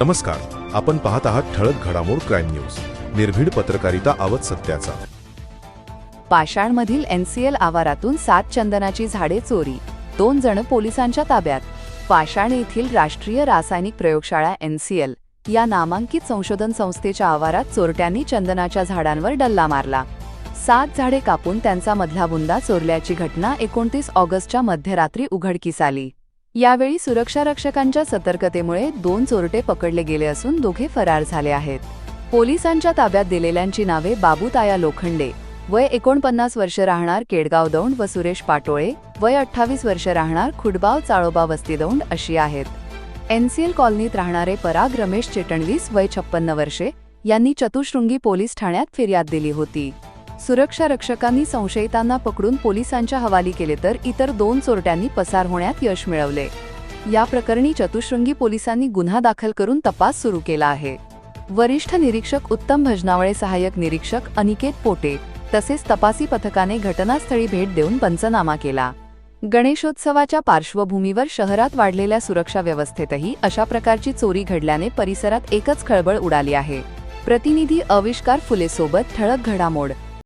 नमस्कार. आपण पाहत आहात ठळक घडामोड क्राईम न्यूज. निर्भीड पत्रकारिता आवत सत्याचा. पाषाणमधील एनसीएल आवारातून सात चंदनाची झाडे चोरी. दोन जण पोलिसांच्या ताब्यात. पाषाण येथील राष्ट्रीय रासायनिक प्रयोगशाळा एनसीएल या नामांकित संशोधन संस्थेच्या आवारात चोरट्यांनी चंदनाच्या झाडांवर डल्ला मारला. सात झाडे कापून त्यांचा मधला बुंदा चोरल्याची घटना एकोणतीस ऑगस्टच्या मध्यरात्री उघडकीस आली. यावेळी सुरक्षा रक्षकांच्या सतर्कतेमुळे दोन चोरटे पकडले गेले असून दोघे फरार झाले आहेत. पोलिसांच्या ताब्यात दिलेल्यांची नावे बाबूताया लोखंडे वय एकोणपन्नास वर्ष राहणार केडगाव दौंड व सुरेश पाटोळे वय अठ्ठावीस वर्ष राहणार खुडबाव चाळोबा वस्ती दौंड अशी आहेत. एनसीएल कॉलनीत राहणारे पराग रमेश चेटणवीस वय छप्पन्न वर्षे यांनी चतुशृंगी पोलीस ठाण्यात फिर्याद दिली होती. सुरक्षा रक्षकांनी संशयितांना पकडून पोलिसांच्या हवाली केले तर इतर दोन चोरट्यांनी पसार होण्यात यश मिळवले. या प्रकरणी चतुशृंगी पोलिसांनी गुन्हा दाखल करून तपास सुरू केला आहे. वरिष्ठ निरीक्षक उत्तम भजनावळे सहाय्यक निरीक्षक अनिकेत पोटे तसेच तपासी पथकाने घटनास्थळी भेट देऊन पंचनामा केला. गणेशोत्सवाच्या पार्श्वभूमीवर शहरात वाढलेल्या सुरक्षा व्यवस्थेतही अशा प्रकारची चोरी घडल्याने परिसरात एकच खळबळ उडाली आहे. प्रतिनिधी अविष्कार फुलेसोबत ठळक घडामोड